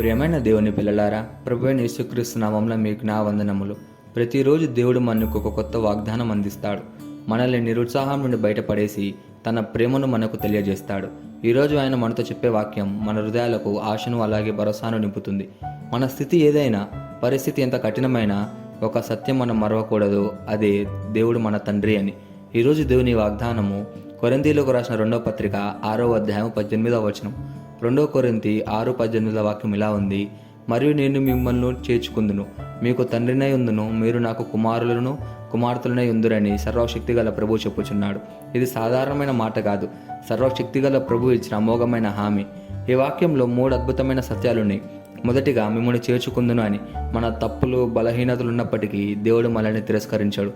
ప్రియమైన దేవుని పిల్లలారా ప్రభు యేసుక్రీస్తు నామంలో మీకు నా వందనములు ప్రతిరోజు దేవుడు మనకు ఒక కొత్త వాగ్దానం అందిస్తాడు. మనల్ని నిరుత్సాహం నుండి బయటపడేసి తన ప్రేమను మనకు తెలియజేస్తాడు. ఈరోజు ఆయన మనతో చెప్పే వాక్యం మన హృదయాలకు ఆశను అలాగే భరోసాను నింపుతుంది. మన స్థితి ఏదైనా పరిస్థితి ఎంత కఠినమైనా ఒక సత్యం మనం మరవకూడదు. అదే దేవుడు మన తండ్రి అని. ఈరోజు దేవుని వాగ్దానము కొరందీలోకి రాసిన రెండో పత్రిక ఆరో అధ్యాయం పద్దెనిమిదవ వచనం. రెండో కొరింతి ఆరు పద్దెనిమిదిల వాక్యం ఇలా ఉంది మరియు నేను మిమ్మల్ని చేర్చుకుందును. మీకు తండ్రినై ఉందును మీరు నాకు కుమారులను కుమార్తెలనై ఉందురని సర్వశక్తి గల ప్రభు చెప్పుచున్నాడు. ఇది సాధారణమైన మాట కాదు. సర్వశక్తి గల ప్రభు ఇచ్చిన అమోఘమైన హామీ. ఈ వాక్యంలో మూడు అద్భుతమైన సత్యాలున్నాయి. మొదటిగా మిమ్మల్ని చేర్చుకుందును అని. మన తప్పులు బలహీనతలు ఉన్నప్పటికీ దేవుడు మనల్ని తిరస్కరించాడు.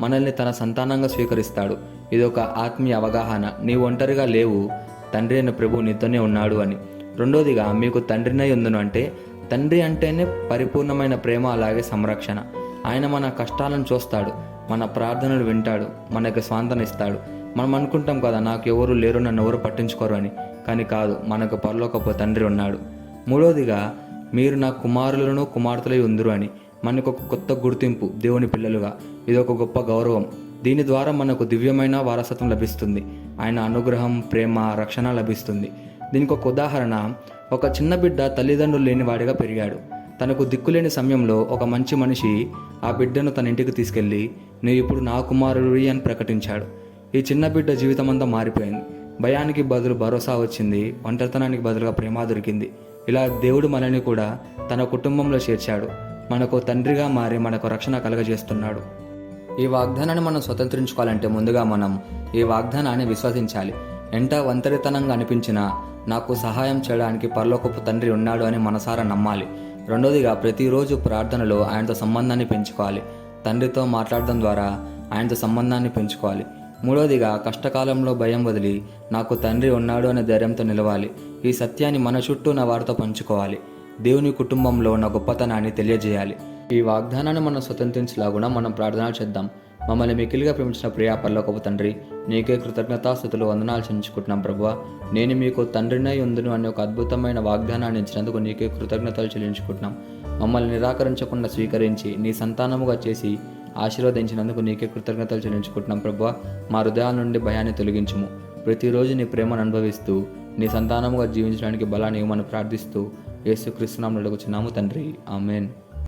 మనల్ని తన సంతానంగా స్వీకరిస్తాడు. ఇది ఒక ఆత్మీయ అవగాహన. నీ ఒంటరిగా లేవు తండ్రి అయిన ప్రభు నీతోనే ఉన్నాడు అని. రెండోదిగా మీకు తండ్రినై ఉందను అంటే తండ్రి అంటేనే పరిపూర్ణమైన ప్రేమ అలాగే సంరక్షణ. ఆయన మన కష్టాలను చూస్తాడు మన ప్రార్థనలు వింటాడు మనకి స్వాంతన ఇస్తాడు. మనం అనుకుంటాం కదా నాకు ఎవరు లేరు నన్ను ఎవరు పట్టించుకోరు అని. కానీ కాదు మనకు పరలోకపు తండ్రి ఉన్నాడు. మూడోదిగా మీరు నా కుమారులను కుమార్తెలై ఉందరు అని. మనకు ఒక కొత్త గుర్తింపు దేవుని పిల్లలుగా. ఇది ఒక గొప్ప గౌరవం. దీని ద్వారా మనకు దివ్యమైన వారసత్వం లభిస్తుంది. ఆయన అనుగ్రహం ప్రేమ రక్షణ లభిస్తుంది. దీనికి ఒక ఉదాహరణ. ఒక చిన్న బిడ్డ తల్లిదండ్రులు లేని వాడిగా పెరిగాడు. తనకు దిక్కులేని సమయంలో ఒక మంచి మనిషి ఆ బిడ్డను తన ఇంటికి తీసుకెళ్ళి నీవు ఇప్పుడు నా కుమారుడి అని ప్రకటించాడు. ఈ చిన్న బిడ్డ జీవితం అంతా మారిపోయింది. భయానికి బదులు భరోసా వచ్చింది. ఒంటరితనానికి బదులుగా ప్రేమ దొరికింది. ఇలా దేవుడు మనల్ని కూడా తన కుటుంబంలో చేర్చాడు. మనకు తండ్రిగా మారి మనకు రక్షణ కలగజేస్తున్నాడు. ఈ వాగ్దానాన్ని మనం స్వతంత్రించుకోవాలంటే ముందుగా మనం ఈ వాగ్దానాన్ని విశ్వసించాలి. ఎంత ఒంటరితనంగా అనిపించినా నాకు సహాయం చేయడానికి పరలోకపు తండ్రి ఉన్నాడు అని మనసారా నమ్మాలి. రెండోదిగా ప్రతిరోజు ప్రార్థనలో ఆయనతో సంబంధాన్ని పెంచుకోవాలి. తండ్రితో మాట్లాడడం ద్వారా ఆయనతో సంబంధాన్ని పెంచుకోవాలి. మూడోదిగా కష్టకాలంలో భయం వదిలి నాకు తండ్రి ఉన్నాడు అనే ధైర్యంతో నిలవాలి. ఈ సత్యాన్ని మన చుట్టూ నా వారితో పంచుకోవాలి. దేవుని కుటుంబంలో నా గొప్పతనాన్ని తెలియజేయాలి. ఈ వాగ్దానాన్ని మనం స్వతంత్రించలాగున మనం ప్రార్థన చేద్దాం. మమ్మల్ని మికిలిగా ప్రేమించిన ప్రియా పర్లోకపు తండ్రి నీకే కృతజ్ఞతాస్థుతులు వందనాలు చెల్లించుకుంటున్నాం ప్రభువ. నేను మీకు తండ్రినై ఉందును అనే ఒక అద్భుతమైన వాగ్దానాన్ని ఇచ్చినందుకు నీకే కృతజ్ఞతలు చెల్లించుకుంటున్నాం. మమ్మల్ని నిరాకరించకుండా స్వీకరించి నీ సంతానముగా చేసి ఆశీర్వదించినందుకు నీకే కృతజ్ఞతలు చెల్లించుకుంటున్నాం ప్రభువ. మా హృదయాల నుండి భయాన్ని తొలగించుము. ప్రతిరోజు నీ ప్రేమను అనుభవిస్తూ నీ సంతానముగా జీవించడానికి బలాన్ని ఇవ్వమని ప్రార్థిస్తూ యేసుక్రీస్తునామం అడుగుచున్నాము తండ్రి. ఆమెన్.